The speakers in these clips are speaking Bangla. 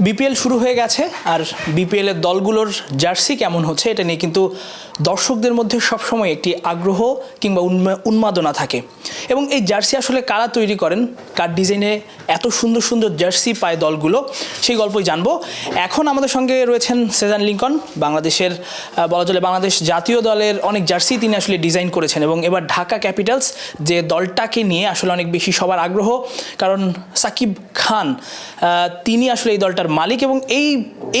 বিপিএল শুরু হয়ে গেছে, আর বিপিএল এর দলগুলোর জার্সি কেমন হচ্ছে এটা নিয়ে কিন্তু দর্শকদের মধ্যে সবসময় একটি আগ্রহ কিংবা উন্মা- উন্মাদনা থাকে। এবং এই জার্সি আসলে কারা তৈরি করেন, কার ডিজাইনে এত সুন্দর সুন্দর জার্সি পায় দলগুলো, সেই গল্পই জানব। এখন আমাদের সঙ্গে রয়েছেন সেজান লিঙ্কন বাংলাদেশের বলা চলে বাংলাদেশ জাতীয় দলের অনেক জার্সি তিনি আসলে ডিজাইন করেছেন এবং এবার ঢাকা ক্যাপিটালস যে দলটাকে নিয়ে আসলে অনেক বেশি সবার আগ্রহ, কারণ সাকিব খান তিনি আসলে এই দলটার মালিক এবং এই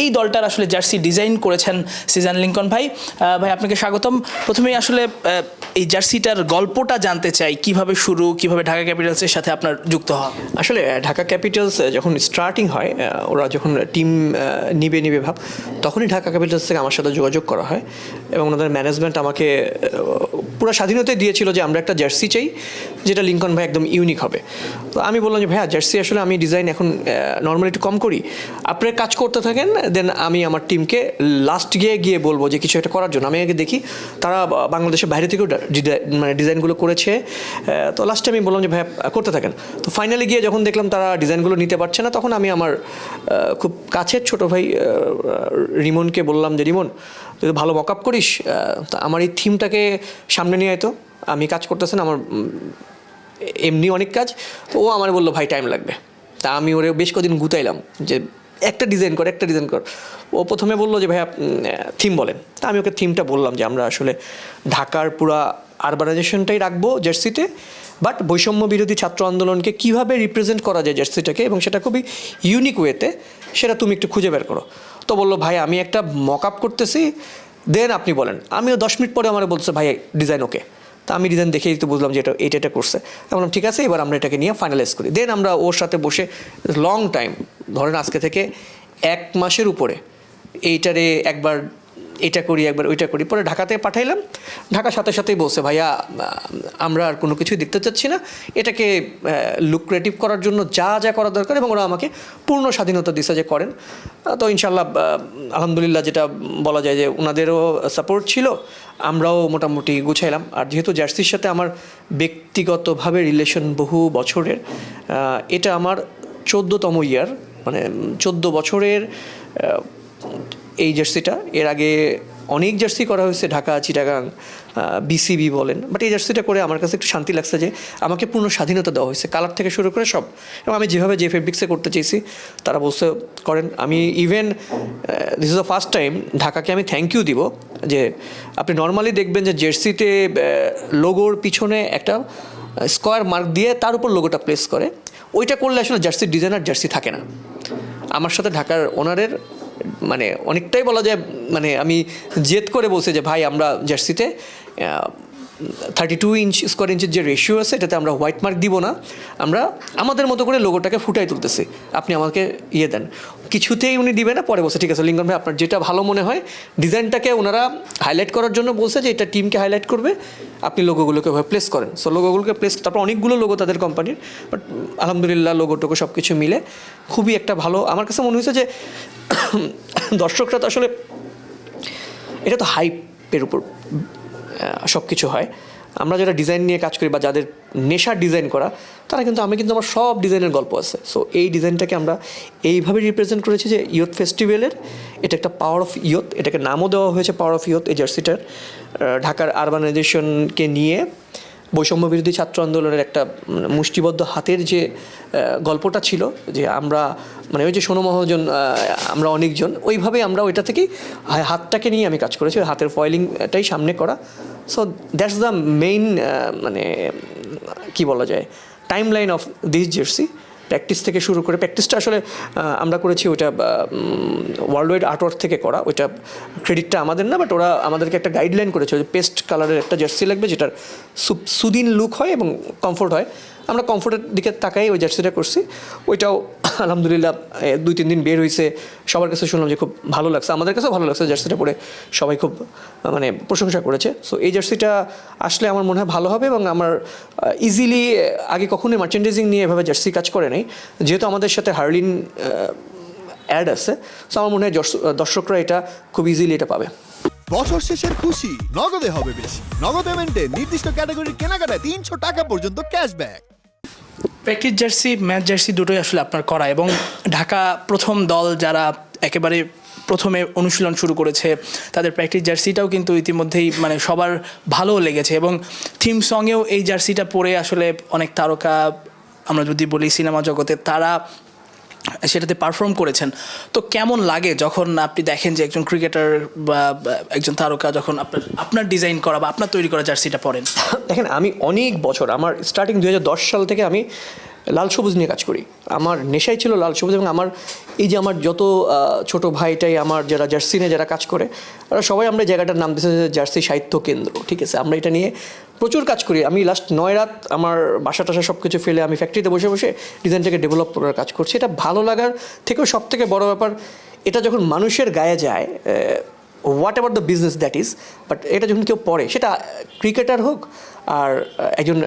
এই দলটার আসলে জার্সি ডিজাইন করেছেন সিজান লিঙ্কন ভাই। ভাই, আপনাকে স্বাগতম। প্রথমেই আসলে এই জার্সিটার গল্পটা জানতে চাই। কীভাবে শুরু, কীভাবে ঢাকা ক্যাপিটালসের সাথে আপনার যুক্ত হওয়া? আসলে ঢাকা ক্যাপিটালস যখন স্টার্টিং হয় ওরা যখন টিম নিবে নিবে ভাব, তখনই ঢাকা ক্যাপিটালস থেকে আমার সাথে যোগাযোগ করা হয় এবং ওনাদের ম্যানেজমেন্ট আমাকে পুরো স্বাধীনতাই দিয়েছিল যে আমরা একটা জার্সি চাই, যেটা লিঙ্কন ভাই একদম ইউনিক হবে। তো আমি বললাম যে, ভাইয়া, জার্সি আসলে আমি ডিজাইন এখন নর্মালি একটু কম করি। আপনারা কাজ করতে থাকেন দেন আমি আমার টিমকে লাস্ট গিয়ে গিয়ে বলব যে কিছু একটা করার জন্য। আমি আগে দেখি, তারা বাংলাদেশের বাইরে থেকেও মানে ডিজাইনগুলো করেছে। তো লাস্টে আমি বললাম যে, ভাইয়া, করতে থাকেন। তো ফাইনালি গিয়ে যখন দেখলাম তারা ডিজাইনগুলো নিতে পারছে না, তখন আমি আমার খুব কাছের ছোট ভাই রিমনকে বললাম যে, রিমন, তুই ভালো মক আপ করিস তা আমার এই থিমটাকে সামনে নিয়ে আয় তো। আমি কাজ করতেছেন আমার এমনি অনেক কাজ। তো ও আমার বলল, ভাই টাইম লাগবে। তা আমি ওরে বেশ কদিন গুতাইলাম যে একটা ডিজাইন কর, একটা ডিজাইন কর। ও প্রথমে বলল যে, ভাইয়া থিম বলেন। তা আমি ওকে থিমটা বললাম যে, আমরা আসলে ঢাকার পুরা আরবানাইজেশনটাই রাখব জার্সিতে বাট বৈষম্য বিরোধী ছাত্র আন্দোলনকে কীভাবে রিপ্রেজেন্ট করা যায় জার্সিটাকে এবং সেটা খুবই ইউনিক ওয়েতে সেটা তুমি একটু খুঁজে বের করো। তো বলল ভাই আমি একটা মক আপ করতেছি দেন আপনি বলেন। আমিও দশ মিনিট পরে আমার বলছে ভাই ডিজাইন ওকে তা আমি ডিজাইন দেখেই তো বুঝলাম যে এটা এটা এটা করছে। বললাম, ঠিক আছে, এবার আমরা এটাকে নিয়ে ফাইনালাইজ করি। দেন আমরা ওর সাথে বসে লং টাইম ধরেন আজকে থেকে এক মাসের উপরে এইটারে একবার এটা করি, একবার ওইটা করি, পরে ঢাকাতে পাঠাইলাম। ঢাকার সাথে সাথেই বলছে, ভাইয়া, আমরা আর কোনো কিছুই দেখতে চাচ্ছি না। এটাকে লুক্রেটিভ করার জন্য যা যা করা দরকার এবং ওরা আমাকে পূর্ণ স্বাধীনতা দিছে যে করেন। তো ইনশাল্লাহ আলহামদুলিল্লাহ যেটা বলা যায় যে ওনাদেরও সাপোর্ট ছিল। আমরাও মোটামুটি গুছাইলাম। আর যেহেতু জার্সির সাথে আমার ব্যক্তিগতভাবে রিলেশন বহু বছরের এটা আমার চোদ্দোতম ইয়ার মানে চোদ্দ বছরের এই জার্সিটা। এর আগে অনেক জার্সি করা হয়েছে, ঢাকা, চিটাগাং বিসিবি বলেন। বাট এই জার্সিটা করে আমার কাছে একটু শান্তি লাগছে যে আমাকে পূর্ণ স্বাধীনতা দেওয়া হয়েছে। কালার থেকে শুরু করে সব। এবং আমি যেভাবে যে ফেব্রিক্সে করতে চেয়েছি তারা বলছে, করেন। আমি even this is the first time ঢাকাকে আমি থ্যাংক ইউ দিব। যে আপনি নর্মালি দেখবেন যে জার্সিতে লোগোর পিছনে একটা স্কোয়ার মার্ক দিয়ে তার উপর লোগোটা প্লেস করে। ওইটা করলে আসলে জার্সির ডিজাইনার জার্সি থাকে না। আমার সাথে ঢাকার ওনারের মানে অনেকটাই বলা যায় মানে আমি জেদ করে বলছি যে, ভাই, আমরা জার্সিতে থার্টি টু ইঞ্চ স্কোয়ার ইঞ্চের যে রেশিও আছে, এটাতে আমরা হোয়াইট মার্ক দিব না। আমরা আমাদের মতো করে লোগোটাকে ফুটাই তুলতেছি। আপনি আমাকে ইয়ে দেন। কিছুতেই উনি দিবে না, পরে বলছে, ঠিক আছে, লিঙ্গন ভাই, আপনার যেটা ভালো মনে হয় ডিজাইনটাকে ওনারা হাইলাইট করার জন্য বলছে যে এটা টিমকে হাইলাইট করবে। আপনি লোগোগুলোকে প্লেস করেন। সো লোগোগুলোকে প্লেস তারপর অনেকগুলো লোগো তাদের কোম্পানির বাট আলহামদুলিল্লাহ লোগো টোগো সব কিছু মিলে খুবই একটা ভালো। আমার কাছে মনে হয়েছে যে দর্শকরা তো আসলে এটা তো হাইপের উপর। সব কিছু হয়। আমরা যারা ডিজাইন নিয়ে কাজ করি বা যাদের নেশা ডিজাইন করা, তারা কিন্তু আমি কিন্তু আমার সব ডিজাইনের গল্প আছে। সো এই ডিজাইনটাকে আমরা এইভাবে রিপ্রেজেন্ট করেছি যে ইয়থ ফেস্টিভ্যালের এটা একটা পাওয়ার অফ ইয়থ এটাকে নামও দেওয়া হয়েছে পাওয়ার অফ ইয়থ এই জার্সিটার। ঢাকার আরবানাইজেশনকে নিয়ে বৈষম্য বিরোধী ছাত্র আন্দোলনের একটা মুষ্টিবদ্ধ হাতের যে গল্পটা ছিল যে আমরা মানে ওই যে সোনো মহাজন আমরা অনেকজন, ওইভাবে আমরা ওইটা থেকেই হাতটাকে নিয়ে আমি কাজ করেছি, ওই হাতের ফয়েলিংটাই সামনে করা। সো দ্যাটস দ্য মেইন মানে কি বলা যায় time line of this jersey practice থেকে শুরু করে, প্র্যাকটিসটা আসলে আমরা করেছি ওইটা ওয়ার্ল্ড ওয়াইড আর্টওয়ার্ক থেকে করা। ওইটা ক্রেডিটটা আমাদের না বাট ওরা আমাদেরকে একটা গাইডলাইন করেছে যে পেস্ট কালারের একটা জার্সি লাগবে, যেটার সুদিন লুক হয় এবং কমফোর্ট হয়। আমরা কমফোর্টের দিকে তাকাই, ওই জার্সিটা করছি। ওইটাও আলহামদুলিল্লাহ দুই, তিন দিন বের হয়েছে সবার কাছে শুনলাম যে খুব ভালো লাগছে। আমাদের কাছেও ভালো লাগছে জার্সিটা পরে সবাই খুব মানে প্রশংসা করেছে। সো এই জার্সিটা আসলে আমার মনে হয় ভালো হবে এবং আমার ইজিলি আগে কখনোই মার্চেন্ডাইজিং নিয়ে এভাবে জার্সি কাজ করে নাই। যেহেতু আমাদের সাথে হার্লিন অ্যাড আছে সো আমার মনে হয় দর্শকরা এটা খুব ইজিলি এটা পাবে। বছর শেষের খুশি, নগদে হবে বেশি। নগদ পেমেন্টে নির্দিষ্ট ক্যাটাগরির কেনাকাটায় তিনশো টাকা পর্যন্ত cashback practice jersey, match jersey দুটোই আসলে আপনার করা এবং ঢাকা প্রথম দল যারা একেবারে প্রথমে অনুশীলন শুরু করেছে, তাদের প্র্যাকটিস জার্সিটাও কিন্তু ইতিমধ্যেই মানে সবার ভালো লেগেছে এবং থিম সঙ্গেও এই জার্সিটা পরে আসলে অনেক তারকা, আমরা যদি বলি সিনেমা জগতে, তারা সেটাতে পারফর্ম করেছেন। তো কেমন লাগে যখন আপনি দেখেন যে একজন ক্রিকেটার বা একজন তারকা যখন আপনার আপনার ডিজাইন করা বা আপনার তৈরি করা জার্সিটা পরেন? দেখেন, আমি অনেক বছর, আমার স্টার্টিং দু হাজার দশ সাল থেকে আমি লাল সবুজ নিয়ে কাজ করি। আমার নেশাই ছিল লাল সবুজ এবং আমার এই যে আমার যত ছোট ভাইটাই আমার যারা জার্সি নিয়ে যারা কাজ করে, ওরা সবাই আমরা জায়গাটার নাম দিয়েছে জার্সি সাহিত্য কেন্দ্র, ঠিক আছে? আমরা এটা নিয়ে প্রচুর কাজ করি। আমি লাস্ট নয় রাত আমার বাসা টাসা সব কিছু ফেলে আমি ফ্যাক্টরিতে বসে বসে ডিজাইনটাকে ডেভেলপ করার কাজ করছি। এটা ভালো লাগার থেকেও সব থেকে বড় ব্যাপার, এটা যখন মানুষের গায়ে যায় whatever the business that is but এটা যখন কেউ পড়ে, সেটা ক্রিকেটার হোক আর একজন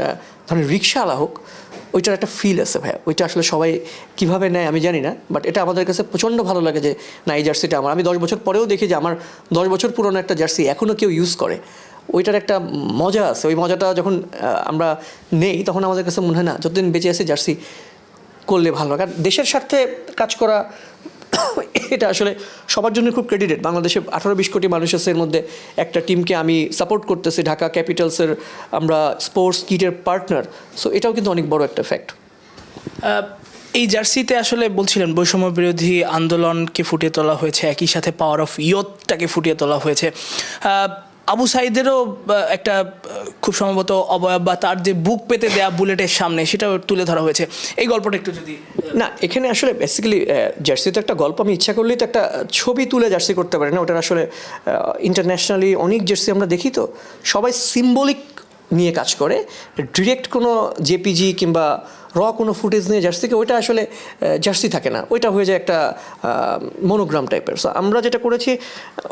ধরেন রিক্সাওয়ালা হোক ওইটার একটা ফিল আছে ভাইয়া। ওইটা আসলে সবাই কীভাবে নেয় আমি জানি না বাট এটা আমাদের কাছে প্রচণ্ড ভালো লাগে যে না এই জার্সিটা আমার। আমি দশ বছর পরেও দেখি যে আমার দশ বছর পুরনো একটা জার্সি এখনও কেউ ইউজ করে। ওইটার একটা মজা আছে। ওই মজাটা যখন আমরা নেই, তখন আমাদের কাছে মনে হয়, না, যতদিন বেঁচে আছে জার্সি করলে ভালো আর দেশের স্বার্থে কাজ করা এটা আসলে সবার জন্য খুব ক্রেডিটেড বাংলাদেশে আঠারো বিশ কোটি মানুষ আছে, এর মধ্যে একটা টিমকে আমি সাপোর্ট করতেছি। ঢাকা ক্যাপিটালসের আমরা স্পোর্টস কিটের পার্টনার সো এটাও কিন্তু অনেক বড় একটা ফ্যাক্ট এই জার্সিতে আসলে বলছিলেন, বৈষম্য বিরোধী আন্দোলনকে ফুটিয়ে তোলা হয়েছে, একই সাথে পাওয়ার অফ ইয়তটাকে ফুটিয়ে তোলা হয়েছে। আবু সাইদেরও একটা খুব সম্ভবত অবয়ব বা তার যে বুক পেতে দেয়া বুলেটের সামনে, সেটাও তুলে ধরা হয়েছে। এই গল্পটা একটু যদি না, এখানে আসলে বেসিক্যালি জার্সি তো একটা গল্প, আমি ইচ্ছা করলেই তো একটা ছবি তুলে জার্সি করতে পারি না, ওটার আসলে ইন্টারন্যাশনালি অনেক জার্সি আমরা দেখি তো, সবাই সিম্বলিক নিয়ে কাজ করে ডিরেক্ট কোনো জেপিজি কিংবা র কোনো ফুটেজ নিয়ে জার্সিকে, ওইটা আসলে জার্সি থাকে না, ওইটা হয়ে যায় একটা মনোগ্রাম টাইপের সো আমরা যেটা করেছি,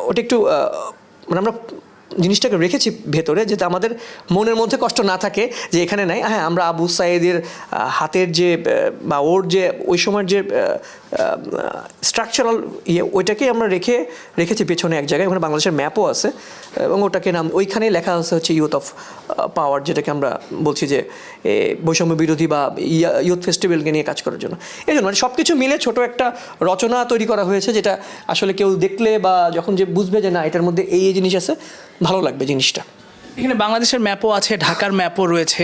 ওটা একটু মানে আমরা জিনিসটাকে রেখেছি ভেতরে যাতে আমাদের মনের মধ্যে কষ্ট না থাকে, যে এখানে নাই। হ্যাঁ আমরা আবু সাইদের হাতের যে বা ওর যে, ওই সময়ের যে স্ট্রাকচারাল ইয়ে ওইটাকেই আমরা রেখে, রেখেছি পেছনে এক জায়গায়। ওখানে বাংলাদেশের ম্যাপও আছে, এবং ওটাকে নাম, ওইখানেই লেখা আছে হচ্ছে ইউথ অফ পাওয়ার যেটাকে আমরা বলছি যে বৈষম্য বিরোধী বা ইউথ ফেস্টিভ্যালকে নিয়ে কাজ করার জন্য। এই জন্য মানে সব কিছু মিলে ছোট একটা রচনা তৈরি করা হয়েছে, যেটা আসলে কেউ দেখলে বা যখন যে বুঝবে যে না, এটার মধ্যে এই এই জিনিস আছে ভালো লাগবে জিনিসটা। এখানে বাংলাদেশের ম্যাপও আছে, ঢাকার ম্যাপও রয়েছে।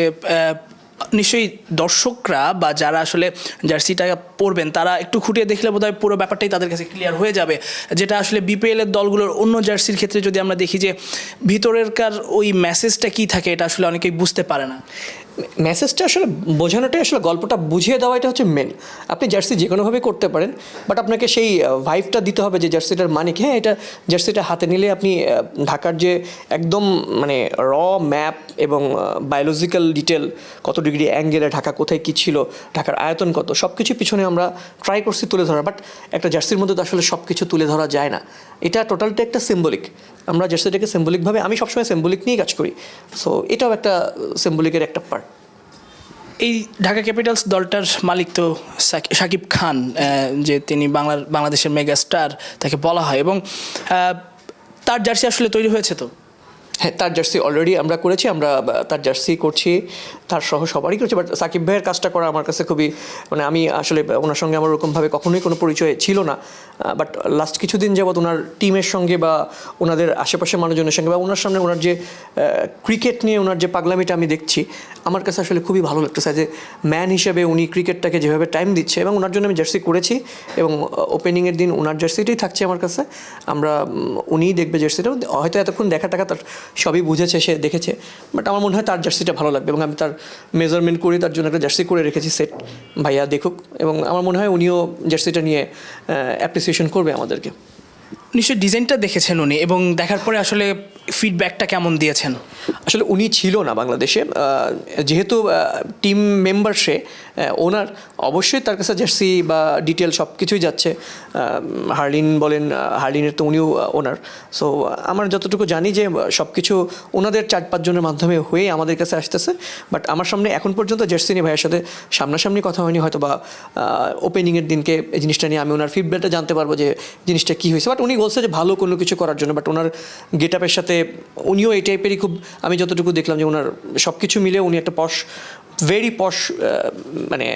নিশ্চয়ই দর্শকরা বা যারা আসলে জার্সিটা পরবেন, তারা একটু খুঁটিয়ে দেখলে বোধহয় পুরো ব্যাপারটাই তাদের কাছে ক্লিয়ার হয়ে যাবে। যেটা আসলে বিপিএল এর দলগুলোর অন্য জার্সির ক্ষেত্রে যদি আমরা দেখি যে ভিতরেরকার ওই মেসেজটা কি থাকে, এটা আসলে অনেকেই বুঝতে পারে না। মেসেজটা আসলে বোঝানোটাই আসলে গল্পটা বুঝিয়ে দেওয়াটা হচ্ছে মেন আপনি জার্সি যে কোনোভাবে করতে পারেন বাট আপনাকে সেই ভাইভটা দিতে হবে যে জার্সিটার মানে কি। হ্যাঁ এটা জার্সিটা হাতে নিলে আপনি ঢাকার যে একদম মানে র ম্যাপ এবং বায়োলজিক্যাল ডিটেল কত ডিগ্রি অ্যাঙ্গেলে ঢাকা কোথায় কী ছিল, ঢাকার আয়তন কত সব কিছু পিছনে আমরা ট্রাই করছি তুলে ধরা। বাট একটা জার্সির মধ্যে তো আসলে সব কিছু তুলে ধরা যায় না। এটা টোটালটা একটা সিম্বলিক আমরা জার্সিটাকে সিম্বলিকভাবে আমি সবসময় সিম্বলিক নিয়েই কাজ করি। সো এটাও একটা সিম্বলিকের একটা পার্ট এই ঢাকা ক্যাপিটালস দলটার মালিক তো সাকিব খান যে তিনি বাংলার বাংলাদেশের মেগা স্টার তাকে বলা হয়। এবং তার জার্সি আসলে তৈরি হয়েছে তো? হ্যাঁ তার জার্সি অলরেডি আমরা করেছি, আমরা তার জার্সি করছি, তার সহ সবারই করছি বাট সাকিব ভাইয়ের কাজটা করা আমার কাছে খুবই মানে আমি আসলে ওনার সঙ্গে আমার ওরকমভাবে কখনোই কোনো পরিচয় ছিল না বাট লাস্ট কিছুদিন যাবৎ ওনার টিমের সঙ্গে বা ওনাদের আশেপাশের মানুষজনের সঙ্গে বা ওনার সামনে ওনার যে ক্রিকেট নিয়ে ওনার যে পাগলামিটা আমি দেখছি, আমার কাছে আসলে খুবই ভালো লাগতেছে যে ম্যান হিসেবে উনি ক্রিকেটটাকে যেভাবে টাইম দিচ্ছে এবং ওনার জন্য আমি জার্সি করেছি এবং ওপেনিংয়ের দিন ওনার জার্সিটাই থাকছে আমার কাছে, আমরা উনিই দেখবে জার্সিটা, হয়তো এতক্ষণ দেখা টাকা তার সবই বুঝেছে, সে দেখেছে। বাট আমার মনে হয় তার জার্সিটা ভালো লাগবে এবং আমি তার মেজারমেন্ট করে, তার জন্য একটা জার্সি করে রেখেছি সেট ভাইয়া দেখুক। এবং আমার মনে হয় উনিও জার্সিটা নিয়ে অ্যাপ্রিসিয়েশন করবে আমাদেরকে। নিশ্চয়ই ডিজাইনটা দেখেছেন উনি এবং দেখার পরে আসলে ফিডব্যাকটা কেমন দিয়েছেন? আসলে উনি ছিল না বাংলাদেশে। যেহেতু টিম মেম্বার সে ওনার অবশ্যই তার কাছে জার্সি বা ডিটেল সব কিছুই যাচ্ছে হার্লিন বলেন হার্লিনের তো উনিও ওনার। সো আমার যতটুকু জানি যে সব কিছু ওনাদের চার পাঁচজনের মাধ্যমে হয়ে আমাদের কাছে আসতেছে। বাট আমার সামনে এখন পর্যন্ত জার্সি নিয়ে ভাইয়ের সাথে সামনাসামনি কথা হয়নি, হয়তো বা ওপেনিংয়ের দিনকে এই জিনিসটা নিয়ে আমি ওনার ফিডব্যাকটা জানতে পারব যে জিনিসটা কী হয়েছে। বাট উনি বলছে যে ভালো কোনো কিছু করার জন্য বাট ওনার গেট আপের সাথে সাথে উনিও এই টাইপেরই খুব আমি যতটুকু দেখলাম যে ওনার সব কিছু মিলে উনি একটা পশ ভেরি পশ মানে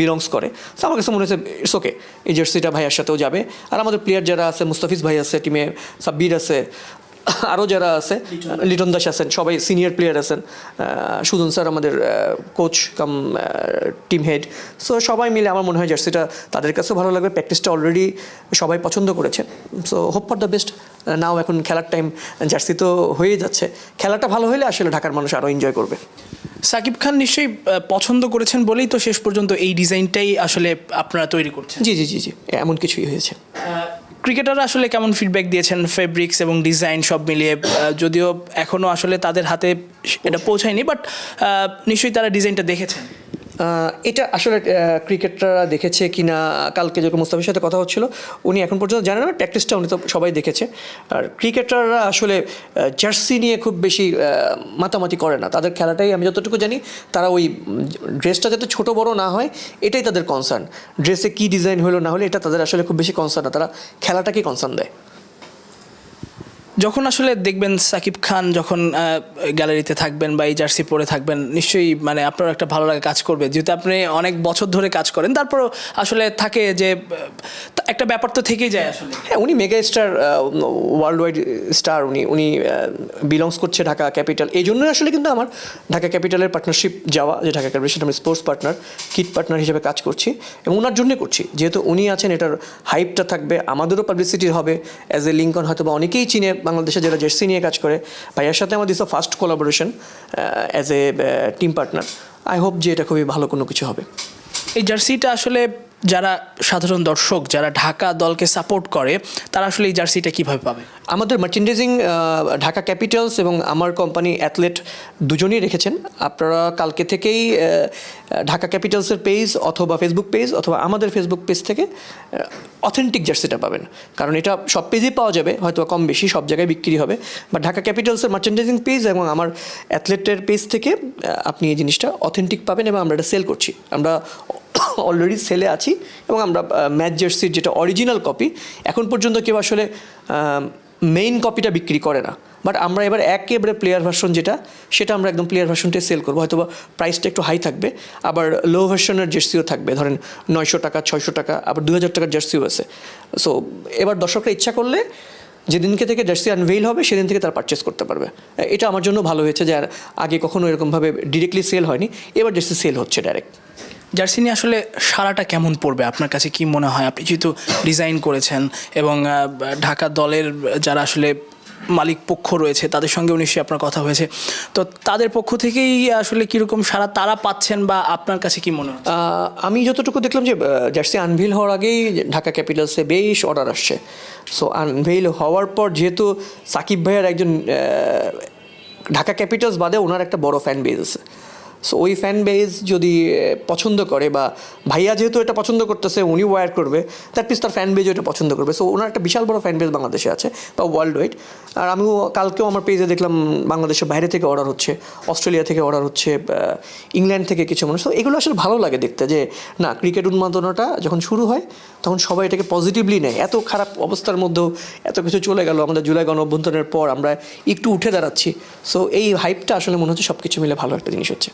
বিলংস করে। তো আমার কাছে মনে হয়েছে ইটস ওকে এই জার্সিটা ভাইয়ার সাথেও যাবে। আর আমাদের প্লেয়ার যারা আছে মুস্তাফিজ ভাই আছে টিমে সাব্বির আছে আরও যারা আছে লিটন দাস। আছেন সবাই সিনিয়র প্লেয়ার আছেন। সুজন স্যার আমাদের coach cum team head so সবাই মিলে আমার মনে হয় জার্সিটা তাদের কাছেও ভালো লাগবে। প্র্যাকটিসটা অলরেডি সবাই পছন্দ করেছে। So hope for the best now এখন খেলার টাইম জার্সি তো হয়ে যাচ্ছে। খেলাটা ভালো হলে আসলে ঢাকার মানুষ আরও এনজয় করবে। সাকিব খান নিশ্চয়ই পছন্দ করেছেন বলেই তো শেষ পর্যন্ত এই ডিজাইনটাই আসলে আপনারা তৈরি করছেন। জি জি জি জি এমন কিছুই হয়েছে। ক্রিকেটাররা আসলে কেমন ফিডব্যাক দিয়েছেন? ফেব্রিক্স এবং ডিজাইন সব মিলিয়ে যদিও এখনও আসলে তাদের হাতে এটা পৌঁছায়নি বাট নিশ্চয়ই তারা ডিজাইনটা দেখেছেন। এটা আসলে ক্রিকেটাররা দেখেছে কি না কালকে যখন মুস্তাফির সাথে কথা হচ্ছিল, উনি এখন পর্যন্ত জানেন না প্র্যাকটিসটা উনি তো সবাই দেখেছে। আর ক্রিকেটাররা আসলে জার্সি নিয়ে খুব বেশি মাতামাতি করে না। তাদের খেলাটাই আমি যতটুকু জানি, তারা ওই ড্রেসটা যাতে ছোট বড় না হয়, এটাই তাদের কনসার্ন ড্রেসে কী ডিজাইন হলো না হলে, এটা তাদের আসলে খুব বেশি কনসার্ন না। তারা খেলাটাকেই কনসার্ন দেয়। যখন আসলে দেখবেন সাকিব খান যখন গ্যালারিতে থাকবেন বা এই জার্সি পরে থাকবেন, নিশ্চয়ই মানে আপনার একটা ভালো লাগে কাজ করবে। যেহেতু আপনি অনেক বছর ধরে কাজ করেন, তারপরও আসলে থাকে যে একটা ব্যাপার তো থেকেই যায় আসলে। হ্যাঁ উনি mega star world wide star উনি উনি বিলংস করছে ঢাকা ক্যাপিটাল এই জন্যই আসলে কিন্তু আমার ঢাকা ক্যাপিটালের পার্টনারশিপ যাওয়া, যে ঢাকা ক্যাপিটাল আমি স্পোর্টস পার্টনার কিট পার্টনার হিসেবে কাজ করছি এবং ওনার জন্যই করছি। যেহেতু উনি আছেন, এটার হাইপটা থাকবে, আমাদেরও পাবলিসিটি হবে অ্যাজ এ লিঙ্কন হয়তো বা অনেকেই চিনে বাংলাদেশে যারা জার্সি নিয়ে কাজ করে ভাইয়ার সাথে আমার this first collaboration as a team partner I hope যে এটা খুবই ভালো কোনো কিছু হবে। এই জার্সিটা আসলে যারা সাধারণ দর্শক, যারা ঢাকা দলকে সাপোর্ট করে, তারা আসলে এই জার্সিটা কীভাবে পাবে? আমাদের মার্চেন্ডাইজিং ঢাকা ক্যাপিটালস এবং আমার কোম্পানি অ্যাথলেট দুজনেই রেখেছেন। আপনারা কালকে থেকেই ঢাকা ক্যাপিটালসের পেজ অথবা ফেসবুক পেজ অথবা আমাদের ফেসবুক পেজ থেকে অথেন্টিক জার্সিটা পাবেন। কারণ এটা সব পেজেই পাওয়া যাবে, হয়তো কম বেশি সব জায়গায় বিক্রি হবে। বা ঢাকা ক্যাপিটালসের মার্চেন্ডাইজিং পেজ এবং আমার অ্যাথলেটের পেজ থেকে আপনি এই জিনিসটা অথেন্টিক পাবেন এবং আমরা এটা সেল করছি। আমরা অলরেডি সেলে আছি এবং আমরা ম্যাচ জার্সির যেটা অরিজিনাল কপি এখন পর্যন্ত কেউ আসলে মেইন কপিটা বিক্রি করে না। বাট আমরা এবার একেবারে প্লেয়ার ভার্সন যেটা, সেটা আমরা একদম প্লেয়ার ভার্সনটাই সেল করব। হয়তো বা প্রাইসটা একটু হাই থাকবে, আবার লো ভার্সনের জার্সিও থাকবে। ধরেন নয়শো টাকা, ছয়শো টাকা, আবার দু হাজার টাকার জার্সিও আছে। সো এবার দর্শকরা ইচ্ছা করলে যেদিনকে থেকে জার্সি আনভেইল হবে, সেদিন থেকে তার পারচেস করতে পারবে। এটা আমার জন্য ভালো হয়েছে যে আর আগে কখনো এরকমভাবে ডিরেক্টলি সেল হয়নি, এবার জার্সি সেল হচ্ছে ডাইরেক্ট জার্সি নিয়ে আসলে সারাটা কেমন পড়বে? আপনার কাছে কি মনে হয়? আপনি যেহেতু ডিজাইন করেছেন এবং ঢাকা দলের যারা আসলে মালিক পক্ষ রয়েছে, তাদের সঙ্গেও নিশ্চয়ই আপনার কথা হয়েছে। তো তাদের পক্ষ থেকেই আসলে কীরকম সারা তারা পাচ্ছেন বা আপনার কাছে কি মনে হয় আমি যতটুকু দেখলাম যে জার্সি আনভিল হওয়ার আগেই ঢাকা ক্যাপিটালসে বেশ অর্ডার আসছে। সো আনভেইল হওয়ার পর যেহেতু সাকিব ভাইয়ের একজন ঢাকা ক্যাপিটালস বাদে ওনার একটা বড় ফ্যান বেজ আছে। সো ওই ফ্যান বেজ যদি পছন্দ করে বা ভাইয়া যেহেতু এটা পছন্দ করতেছে উনি ওয়ার করবে দ্যাট মিনস তার ফ্যান বেজও এটা পছন্দ করবে। সো ওনার একটা বিশাল বড় ফ্যান বেজ বাংলাদেশে আছে, বা ওয়ার্ল্ড ওয়াইড আর আমিও কালকেও আমার পেজে দেখলাম বাংলাদেশের বাইরে থেকে অর্ডার হচ্ছে, অস্ট্রেলিয়া থেকে অর্ডার হচ্ছে ইংল্যান্ড থেকে কিছু মানুষ। তো এগুলো আসলে ভালো লাগে দেখতে যে, না ক্রিকেট উন্মাদনাটা যখন শুরু হয়, তখন সবাই এটাকে পজিটিভলি নেয়। এত খারাপ অবস্থার মধ্যেও এত কিছু চলে গেল আমাদের জুলাই গণ অভ্যন্তরের পর, আমরা একটু উঠে দাঁড়াচ্ছি। সো এই হাইপটা আসলে মনে হচ্ছে সব কিছু মিলে ভালো একটা জিনিস হচ্ছে।